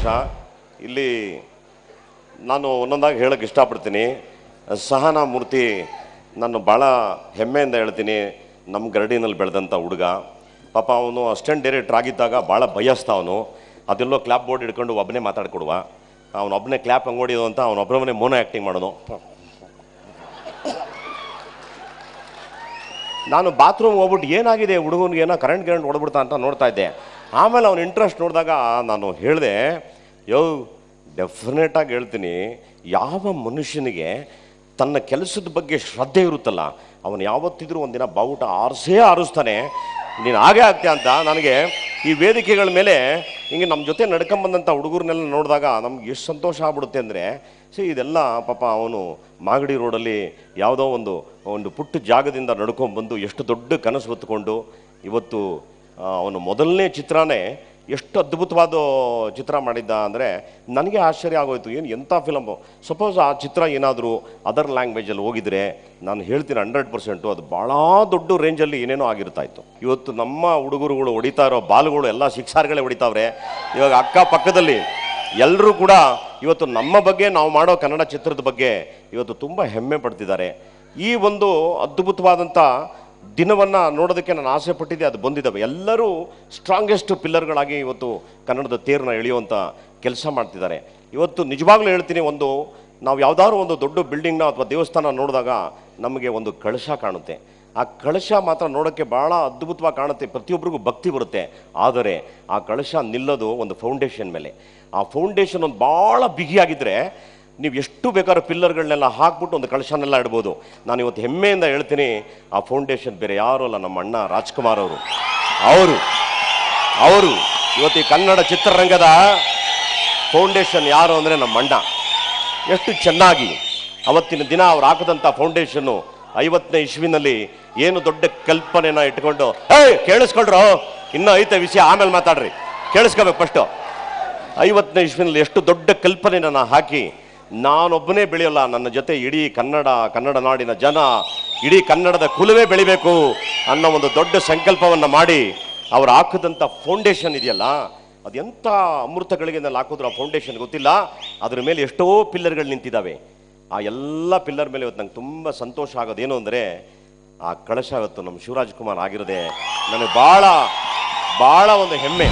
ಸಂತೋಷ. ಇಲ್ಲಿ ನಾನು ಒಂದೊಂದಾಗಿ ಹೇಳಕ್ಕೆ ಇಷ್ಟಪಡ್ತೀನಿ. ಸಹನಾ ಮೂರ್ತಿ ನಾನು ಭಾಳ ಹೆಮ್ಮೆಯಿಂದ ಹೇಳ್ತೀನಿ ನಮ್ಮ ಗರಡಿನಲ್ಲಿ ಬೆಳೆದಂಥ ಹುಡುಗ. ಪಾಪ ಅವನು ಅಸ್ಟೆಂಟ್ ಡೈರೆಕ್ಟ್ರ್ ಆಗಿದ್ದಾಗ ಭಾಳ ಭಯಸ್ತ ಅವನು. ಅದೆಲ್ಲೋ ಕ್ಲಾಪ್ ಬೋರ್ಡ್ ಹಿಡ್ಕೊಂಡು ಒಬ್ಬನೇ ಮಾತಾಡ್ಕೊಡುವ. ಅವನೊಬ್ಬನೇ ಕ್ಲಾಪ್ ಅಂಗೋಡಿಯೋ ಹೊಡಿಯೋದು ಅಂತ ಅವನೊಬ್ಬನೇ ಮೋನೋ ಆ್ಯಕ್ಟಿಂಗ್ ಮಾಡೋನು. ನಾನು ಬಾತ್ರೂಮ್ ಹೋಗ್ಬಿಟ್ಟು ಏನಾಗಿದೆ ಹುಡುಗನಿಗೆ ಏನೋ ಕರೆಂಟ್ ಗರೆಂಟ್ ಹೊಡ್ಬಿಡ್ತಾ ಅಂತ ನೋಡ್ತಾ ಇದ್ದೆ. ಆಮೇಲೆ ಅವ್ನ ಇಂಟ್ರೆಸ್ಟ್ ನೋಡಿದಾಗ ನಾನು ಹೇಳಿದೆ, ಯೋ ಡೆಫಿನೆಟಾಗಿ ಹೇಳ್ತೀನಿ, ಯಾವ ಮನುಷ್ಯನಿಗೆ ತನ್ನ ಕೆಲಸದ ಬಗ್ಗೆ ಶ್ರದ್ಧೆ ಇರುತ್ತಲ್ಲ, ಅವನು ಯಾವತ್ತಿದ್ರೂ ಒಂದಿನ ಬಾವುಟ ಆರಿಸೇ ಆರಿಸ್ತಾನೆ. ನೀನು ಹಾಗೆ ಆಗ್ತೀಯ ಅಂತ ನನಗೆ ಈ ವೇದಿಕೆಗಳ ಮೇಲೆ ಹಿಂಗೆ ನಮ್ಮ ಜೊತೆ ನಡ್ಕೊಂಬಂದಂಥ ಹುಡುಗರನ್ನೆಲ್ಲ ನೋಡಿದಾಗ ನಮ್ಗೆ ಎಷ್ಟು ಸಂತೋಷ ಆಗ್ಬಿಡುತ್ತೆ ಅಂದರೆ ಸೊ ಇದೆಲ್ಲ ಪಾಪ ಅವನು ಮಾಗಡಿ ರೋಡಲ್ಲಿ ಯಾವುದೋ ಒಂದು ಒಂದು ಪುಟ್ಟ ಜಾಗದಿಂದ ನಡ್ಕೊಂಡ್ಬಂದು ಎಷ್ಟು ದೊಡ್ಡ ಕನಸು ಹೊತ್ಕೊಂಡು ಇವತ್ತು ಅವನು ಮೊದಲನೇ ಚಿತ್ರನೇ ಎಷ್ಟು ಅದ್ಭುತವಾದ ಚಿತ್ರ ಮಾಡಿದ್ದ ಅಂದರೆ ನನಗೆ ಆಶ್ಚರ್ಯ ಆಗೋಯ್ತು. ಏನು ಎಂಥ ಫಿಲಮು ಸಪೋಸ್ ಆ ಚಿತ್ರ ಏನಾದರೂ ಅದರ್ ಲ್ಯಾಂಗ್ವೇಜಲ್ಲಿ ಹೋಗಿದ್ರೆ ನಾನು ಹೇಳ್ತೀನಿ ಹಂಡ್ರೆಡ್ ಪರ್ಸೆಂಟು ಅದು ಭಾಳ ದೊಡ್ಡ ರೇಂಜಲ್ಲಿ ಏನೇನೋ ಆಗಿರ್ತಾ ಇತ್ತು ಇವತ್ತು ನಮ್ಮ ಹುಡುಗರುಗಳು ಹೊಡಿತಾ ಇರೋ ಬಾಲುಗಳು ಎಲ್ಲ ಶಿಕ್ಷಾರ್ಗಳೇ ಹೊಡಿತಾವ್ರೆ. ಇವಾಗ ಅಕ್ಕಪಕ್ಕದಲ್ಲಿ ಎಲ್ಲರೂ ಕೂಡ ಇವತ್ತು ನಮ್ಮ ಬಗ್ಗೆ ನಾವು ಮಾಡೋ ಕನ್ನಡ ಚಿತ್ರದ ಬಗ್ಗೆ ಇವತ್ತು ತುಂಬ ಹೆಮ್ಮೆ ಪಡ್ತಿದ್ದಾರೆ. ಈ ಒಂದು ಅದ್ಭುತವಾದಂಥ ದಿನವನ್ನು ನೋಡೋದಕ್ಕೆ ನಾನು ಆಸೆ ಪಟ್ಟಿದ್ದೆ, ಅದು ಬಂದಿದ್ದಾವೆ ಎಲ್ಲರೂ ಸ್ಟ್ರಾಂಗೆಸ್ಟ್ ಪಿಲ್ಲರ್ಗಳಾಗಿ ಇವತ್ತು ಕನ್ನಡದ ತೇರನ್ನ ಎಳೆಯುವಂಥ ಕೆಲಸ ಮಾಡ್ತಿದ್ದಾರೆ. ಇವತ್ತು ನಿಜವಾಗ್ಲೂ ಹೇಳ್ತೀನಿ, ಒಂದು ನಾವು ಯಾವುದಾದ್ರು ಒಂದು ದೊಡ್ಡ ಬಿಲ್ಡಿಂಗ್ನ ಅಥವಾ ದೇವಸ್ಥಾನ ನೋಡಿದಾಗ ನಮಗೆ ಒಂದು ಕಳಶ ಕಾಣುತ್ತೆ. ಆ ಕಳಶ ಮಾತ್ರ ನೋಡೋಕ್ಕೆ ಭಾಳ ಅದ್ಭುತವಾಗಿ ಕಾಣುತ್ತೆ ಪ್ರತಿಯೊಬ್ಬರಿಗೂ ಭಕ್ತಿ ಬರುತ್ತೆ. ಆದರೆ ಆ ಕಳಶ ನಿಲ್ಲೋದು ಒಂದು ಫೌಂಡೇಶನ್ ಮೇಲೆ. ಆ ಫೌಂಡೇಶನ್ ಒಂದು ಭಾಳ ಬಿಗಿಯಾಗಿದ್ದರೆ ನೀವು ಎಷ್ಟು ಬೇಕಾದ್ರೂ ಪಿಲ್ಲರ್ಗಳನ್ನೆಲ್ಲ ಹಾಕ್ಬಿಟ್ಟು ಒಂದು ಕಳಶನೆಲ್ಲ ಇಡ್ಬೋದು. ನಾನು ಇವತ್ತು ಹೆಮ್ಮೆಯಿಂದ ಹೇಳ್ತೀನಿ, ಆ ಫೌಂಡೇಶನ್ ಬೇರೆ ಯಾರೂ ಅಲ್ಲ, ನಮ್ಮ ಅಣ್ಣ ರಾಜ್ಕುಮಾರ್ ಅವರು. ಅವರು ಅವರು ಇವತ್ತು ಈ ಕನ್ನಡ ಚಿತ್ರರಂಗದ ಫೌಂಡೇಶನ್ ಯಾರು ಅಂದರೆ ನಮ್ಮ ಅಣ್ಣ. ಎಷ್ಟು ಚೆನ್ನಾಗಿ ಅವತ್ತಿನ ದಿನ ಅವ್ರು ಹಾಕಿದಂಥ ಫೌಂಡೇಶನ್ನು ಐವತ್ತನೇ ಇಸ್ವಿನಲ್ಲಿ ಏನು ದೊಡ್ಡ ಕಲ್ಪನೆನ ಇಟ್ಕೊಂಡು, ಏಯ್, ಕೇಳಿಸ್ಕೊಳ್ರೋ. ಇನ್ನೂ ಐತೆ ವಿಷಯ, ಆಮೇಲೆ ಮಾತಾಡ್ರಿ. ಕೇಳಿಸ್ಕೋಬೇಕು ಫಸ್ಟು. ಐವತ್ತನೇ ಇಸ್ವಿನಲ್ಲಿ ಎಷ್ಟು ದೊಡ್ಡ ಕಲ್ಪನೆನ ಹಾಕಿ ನಾನೊಬ್ಬನೇ ಬೆಳೆಯಲ್ಲ, ನನ್ನ ಜೊತೆ ಇಡೀ ಕನ್ನಡ ಕನ್ನಡ ನಾಡಿನ ಜನ, ಇಡೀ ಕನ್ನಡದ ಕುಲವೇ ಬೆಳಿಬೇಕು ಅನ್ನೋ ಒಂದು ದೊಡ್ಡ ಸಂಕಲ್ಪವನ್ನು ಮಾಡಿ ಅವ್ರು ಹಾಕಿದಂಥ ಫೌಂಡೇಶನ್ ಇದೆಯಲ್ಲ ಅದೆಂಥ ಅಮೃತಗಳಿಗೆ ಹಾಕಿದ್ರು ಆ ಫೌಂಡೇಶನ್ ಗೊತ್ತಿಲ್ಲ, ಅದ್ರ ಮೇಲೆ ಎಷ್ಟೋ ಪಿಲ್ಲರ್ಗಳು ನಿಂತಿದ್ದಾವೆ. ಆ ಎಲ್ಲ ಪಿಲ್ಲರ್ ಮೇಲೆ ಇವತ್ತು ನಂಗೆ ತುಂಬ ಸಂತೋಷ ಆಗೋದೇನು ಅಂದರೆ, ಆ ಕಳಶ ಇವತ್ತು ನಮ್ಮ ಶಿವರಾಜ್ ಕುಮಾರ್ ಆಗಿರೋದೆ ನನಗೆ ಭಾಳ ಭಾಳ ಒಂದು ಹೆಮ್ಮೆ.